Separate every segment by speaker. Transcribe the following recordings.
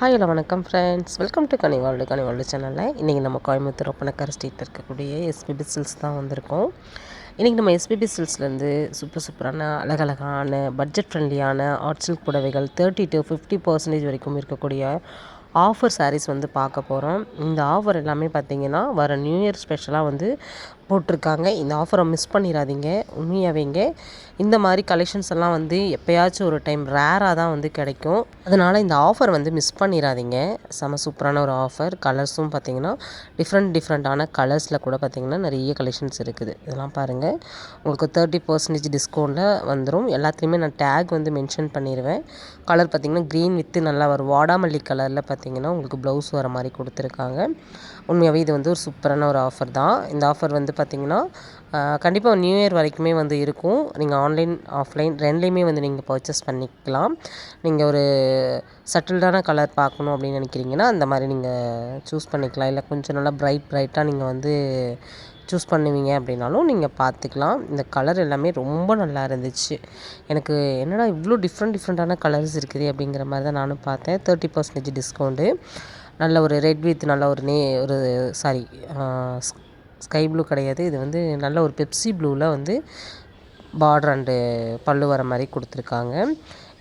Speaker 1: Hi hello வணக்கம் friends welcome to கனிவாழ்டு கனிவாழ்டு சேனலில் இன்றைக்கி நம்ம கோயம்புத்தூர் ஒப்பனக்கார ஸ்ட்ரீட்டில் இருக்கக்கூடிய எஸ்பிபி சில்ஸ் தான் வந்திருக்கோம். இன்றைக்கி நம்ம எஸ்பிபி சில்ஸ்லேருந்து சூப்பர் சூப்பரான அழகழகான பட்ஜெட் ஃப்ரெண்ட்லியான ஆர்ட் சில்க் புடவைகள் தேர்ட்டி டு ஃபிஃப்டி பர்சன்டேஜ் வரைக்கும் இருக்கக்கூடிய ஆஃபர் சாரீஸ் வந்து பார்க்க போகிறோம் இந்த ஆஃபர் எல்லாமே பார்த்திங்கன்னா வர நியூ இயர் ஸ்பெஷலாக வந்து போட்டிருக்காங்க. இந்த ஆஃபரை மிஸ் பண்ணிடாதீங்க உண்மையாகவேங்க இந்த மாதிரி கலெக்ஷன்ஸ் எல்லாம் வந்து எப்போயாச்சும் ஒரு டைம் ரேராக தான் வந்து கிடைக்கும். அதனால் இந்த ஆஃபர் வந்து மிஸ் பண்ணிடாதீங்க செம சூப்பரான ஒரு ஆஃபர் கலர்ஸும் பார்த்திங்கன்னா டிஃப்ரெண்ட் டிஃப்ரெண்ட்டான கலர்ஸில் கூட பார்த்திங்கன்னா நிறைய கலெக்ஷன்ஸ் இருக்குது. இதெல்லாம் பாருங்கள் உங்களுக்கு தேர்ட்டி பர்சன்டேஜ் டிஸ்கவுண்ட்டில் வந்துடும் எல்லாத்துலேயுமே நான் டேக் வந்து மென்ஷன் பண்ணிடுவேன் கலர் பார்த்திங்கன்னா க்ரீன் வித்து நல்லா வரும். வாடாமல்லி கலரில் பார்த்திங்கன்னா உங்களுக்கு ப்ளவுஸ் வர மாதிரி கொடுத்துருக்காங்க. உண்மையாகவே இது வந்து ஒரு சூப்பரான ஒரு ஆஃபர் தான். இந்த ஆஃபர் வந்து பார்த்திங்கன்னா கண்டிப்பாக நியூ இயர் வரைக்குமே வந்து இருக்கும். நீங்கள் ஆன்லைன் ஆஃப்லைன் ரெண்டுலேயுமே வந்து நீங்கள் பர்ச்சேஸ் பண்ணிக்கலாம். நீங்கள் ஒரு சட்டில்டான கலர் பார்க்கணும் அப்படின்னு நினைக்கிறீங்கன்னா அந்த மாதிரி நீங்கள் சூஸ் பண்ணிக்கலாம். இல்லை கொஞ்சம் நல்லா ப்ரைட் ப்ரைட்டாக நீங்கள் வந்து சூஸ் பண்ணுவீங்க அப்படின்னாலும் நீங்கள் பார்த்துக்கலாம். இந்த கலர் எல்லாமே ரொம்ப நல்லா இருந்துச்சு. எனக்கு என்னடா இவ்வளோ டிஃப்ரெண்ட் டிஃப்ரெண்ட்டான கலர்ஸ் இருக்குது அப்படிங்கிற மாதிரி தான் நானும் பார்த்தேன். தேர்ட்டி பர்சன்டேஜ் டிஸ்கவுண்ட்டு நல்ல ஒரு ரெட் வித் நல்ல ஒரு நே ஒரு சாரி ஸ்கை ப்ளூ கிடையாது. இது வந்து நல்ல ஒரு பெப்சி ப்ளூவில் வந்து பார்டர் அண்டு பல்லு வர மாதிரி கொடுத்துருக்காங்க.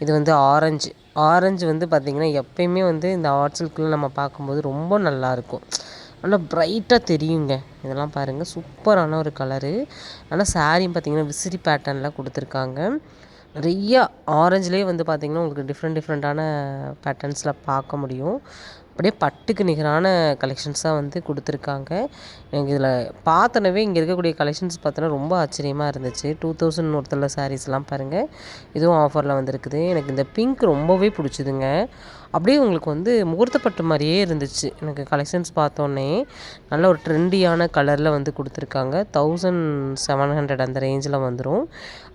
Speaker 1: இது வந்து ஆரஞ்சு ஆரஞ்சு வந்து பார்த்திங்கன்னா எப்பயுமே வந்து இந்த ஆர்ட் சில்கில் நம்ம பார்க்கும்போது ரொம்ப நல்லாயிருக்கும். நல்லா ப்ரைட்டாக தெரியுங்க. இதெல்லாம் பாருங்கள் சூப்பரான ஒரு கலரு. நல்லா சாரியும் பார்த்திங்கன்னா விசிறி பேட்டர்னில் கொடுத்துருக்காங்க. நிறையா ஆரஞ்சுலேயே வந்து பார்த்திங்கன்னா உங்களுக்கு டிஃப்ரெண்ட் டிஃப்ரெண்ட்டான பேட்டர்ன்ஸில் பார்க்க முடியும். அப்படியே பட்டுக்கு நிகரான கலெக்ஷன்ஸாக வந்து கொடுத்துருக்காங்க. எனக்கு இதில் பார்த்தனவே இங்கே இருக்கக்கூடிய கலெக்ஷன்ஸ் பார்த்தோன்னா ரொம்ப ஆச்சரியமாக இருந்துச்சு. டூ தௌசண்ட் ஒருத்தரில் சாரீஸ்லாம் பாருங்கள் இதுவும் ஆஃபரில் வந்துருக்குது. எனக்கு இந்த பிங்க் ரொம்பவே பிடிச்சிதுங்க. அப்படியே உங்களுக்கு வந்து முகூர்த்தப்பட்டு மாதிரியே இருந்துச்சு. எனக்கு கலெக்ஷன்ஸ் பார்த்தோன்னே நல்ல ஒரு ட்ரெண்டியான கலரில் வந்து கொடுத்துருக்காங்க. தௌசண்ட் செவன் ஹண்ட்ரட் அந்த ரேஞ்சில் வந்துடும்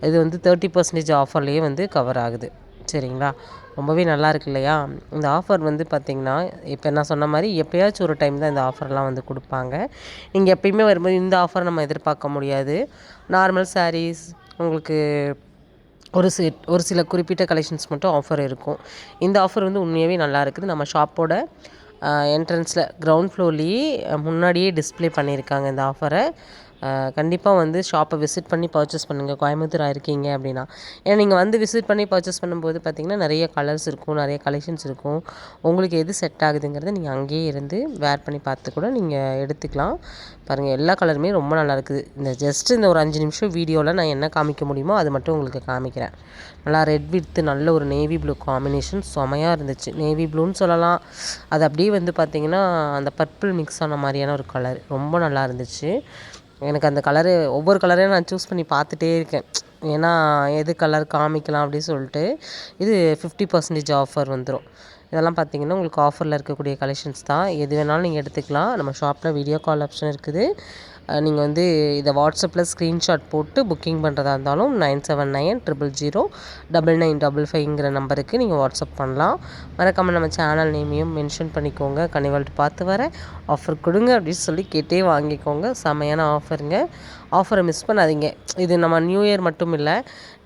Speaker 1: இது வந்து தேர்ட்டி பர்சன்டேஜ் ஆஃபர்லேயே வந்து கவர் ஆகுது. சரிங்களா? ரொம்பவே நல்லா இருக்கு இல்லையா? இந்த ஆஃபர் வந்து பார்த்திங்கன்னா இப்போ நான் சொன்ன மாதிரி எப்போயாச்சும் ஒரு டைம் தான் இந்த ஆஃபர்லாம் வந்து கொடுப்பாங்க. நீங்கள் எப்பயுமே வரும்போது இந்த ஆஃபர் நம்ம எதிர்பார்க்க முடியாது. நார்மல் சாரீஸ் உங்களுக்கு ஒரு சி ஒரு சில குறிப்பிட்ட கலெக்ஷன்ஸ் மட்டும் ஆஃபர் இருக்கும். இந்த ஆஃபர் வந்து உண்மையாகவே நல்லா இருக்குது நம்ம ஷாப்போட என்ட்ரன்ஸில் க்ரௌண்ட் ஃப்ளோர்லேயே முன்னாடியே டிஸ்பிளே பண்ணியிருக்காங்க இந்த ஆஃபரை கண்டிப்பாக வந்து ஷாப்பை விசிட் பண்ணி பர்ச்சேஸ் பண்ணுங்கள் கோயம்புத்தூராக இருக்கீங்க அப்படின்னா. ஏன்னா நீங்கள் வந்து விசிட் பண்ணி பர்ச்சேஸ் பண்ணும்போது பார்த்திங்கன்னா நிறைய கலர்ஸ் இருக்கும் நிறைய கலெக்ஷன்ஸ் இருக்கும். உங்களுக்கு எது செட் ஆகுதுங்கிறத நீங்கள் அங்கேயே இருந்து வேர் பண்ணி பார்த்து கூட நீங்கள் எடுத்துக்கலாம். பாருங்கள் எல்லா கலருமே ரொம்ப நல்லா இருக்குது. இந்த ஜஸ்ட் இந்த ஒரு அஞ்சு நிமிஷம் வீடியோவில் நான் என்ன காமிக்க முடியுமோ அது மட்டும் உங்களுக்கு காமிக்கிறேன். நல்லா ரெட் வித்து நல்ல ஒரு நேவி ப்ளூ காம்பினேஷன் செமையாக இருந்துச்சு. நேவி ப்ளூன்னு சொல்லலாம். அது அப்படியே வந்து பார்த்திங்கன்னா அந்த பர்பிள் மிக்ஸ் ஆன மாதிரியான ஒரு கலர் ரொம்ப நல்லா இருந்துச்சு. எனக்கு அந்த கலரு ஒவ்வொரு கலரையும் நான் சூஸ் பண்ணி பார்த்துட்டே இருக்கேன். ஏன்னா எது கலர் காமிக்கலாம் அப்படின்னு சொல்லிட்டு இது ஃபிஃப்டி பர்சன்டேஜ் ஆஃபர் வந்துடும் இதெல்லாம் பார்த்தீங்கன்னா உங்களுக்கு ஆஃபரில் இருக்கக்கூடிய கலெக்ஷன்ஸ் தான். எது வேணாலும் நீங்கள் எடுத்துக்கலாம். நம்ம ஷாப்பில் வீடியோ கால் ஆப்ஷன் இருக்குது. நீங்கள் வந்து இதை வாட்ஸ்அப்பில் ஸ்க்ரீன்ஷாட் போட்டு புக்கிங் பண்ணுறதா இருந்தாலும் nine seven nine triple zero double nine double ஃபைவ்ங்கிற நம்பருக்கு நீங்கள் வாட்ஸ்அப் பண்ணலாம். மறக்காமல் நம்ம சேனல் நேமையும் மென்ஷன் பண்ணிக்கோங்க. கனிவால்ட்டு பார்த்து வர ஆஃபர் கொடுங்க அப்படின்னு சொல்லி கேட்டே வாங்கிக்கோங்க. செமையான ஆஃபருங்க ஆஃபரை மிஸ் பண்ணாதீங்க. இது நம்ம நியூ இயர் மட்டும் இல்லை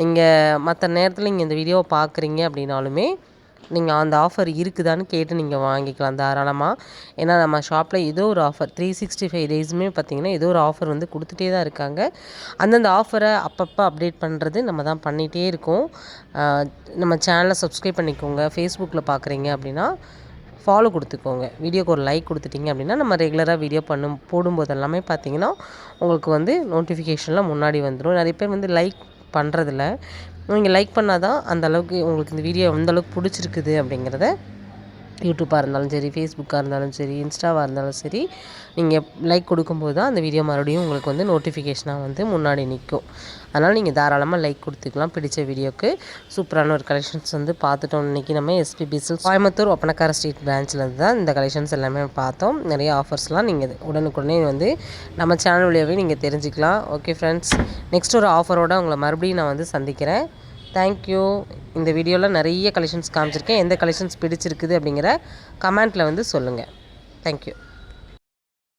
Speaker 1: நீங்கள் மற்ற நேரத்தில் நீங்கள் இந்த வீடியோவை பார்க்குறீங்க அப்படின்னாலுமே நீங்கள் அந்த ஆஃபர் இருக்குதான்னு கேட்டு நீங்கள் வாங்கிக்கலாம் தாராளமாக ஏன்னா நம்ம ஷாப்பில் ஏதோ ஒரு ஆஃபர் த்ரீ சிக்ஸ்டி ஃபைவ் டேஸுமே பார்த்திங்கன்னா ஏதோ ஒரு ஆஃபர் வந்து கொடுத்துட்டே தான் இருக்காங்க. அந்தந்த ஆஃபரை அப்பப்போ அப்டேட் பண்ணுறது நம்ம தான் பண்ணிகிட்டே இருக்கோம். நம்ம சேனலை சப்ஸ்கிரைப் பண்ணிக்கோங்க. ஃபேஸ்புக்கில் பார்க்குறீங்க அப்படின்னா ஃபாலோ கொடுத்துக்கோங்க. வீடியோக்கு ஒரு லைக் கொடுத்துட்டிங்க அப்படின்னா நம்ம ரெகுலராக வீடியோ பண்ணும் போடும்போது எல்லாமே பார்த்தீங்கன்னா உங்களுக்கு வந்து நோட்டிஃபிகேஷன்லாம் முன்னாடி வந்துடும் நிறைய பேர் வந்து லைக் பண்ணுறதில்ல நீங்கள் லைக் பண்ணால் தான் அந்த அளவுக்கு உங்களுக்கு இந்த வீடியோ எந்தளவுக்கு பிடிச்சிருக்குது அப்படிங்கிறத யூடியூப்பாக இருந்தாலும் சரி ஃபேஸ்புக்காக இருந்தாலும் சரி இன்ஸ்டாவாக இருந்தாலும் சரி நீங்கள் லைக் கொடுக்கும்போது தான் அந்த வீடியோ மறுபடியும் உங்களுக்கு வந்து நோட்டிஃபிகேஷனாக வந்து முன்னாடி நிற்கும். அதனால் நீங்கள் தாராளமாக லைக் கொடுத்துக்கலாம். பிடிச்ச வீடியோக்கு சூப்பரான ஒரு கலெக்ஷன்ஸ் வந்து பார்த்துட்டோம். இன்றைக்கி நம்ம SPBC silk Coimbatore Oppanakara street பிரான்ச்சில் தான் இந்த கலெக்ஷன்ஸ் எல்லாமே பார்த்தோம். நிறைய ஆஃபர்ஸ்லாம் நீங்கள் உடனுக்குடனே வந்து நம்ம சேனல் வழியாகவே நீங்கள் தெரிஞ்சுக்கலாம். ஓகே ஃப்ரெண்ட்ஸ் நெக்ஸ்ட் ஒரு ஆஃபரோடு உங்களை மறுபடியும் நான் வந்து சந்திக்கிறேன். தேங்க்யூ இந்த வீடியோவில் நிறைய கலெக்ஷன்ஸ் காமிச்சிருக்கேன். எந்த கலெக்ஷன்ஸ் பிடிச்சிருக்குது அப்படிங்கிற கமெண்ட்டில் வந்து சொல்லுங்கள் தேங்க்யூ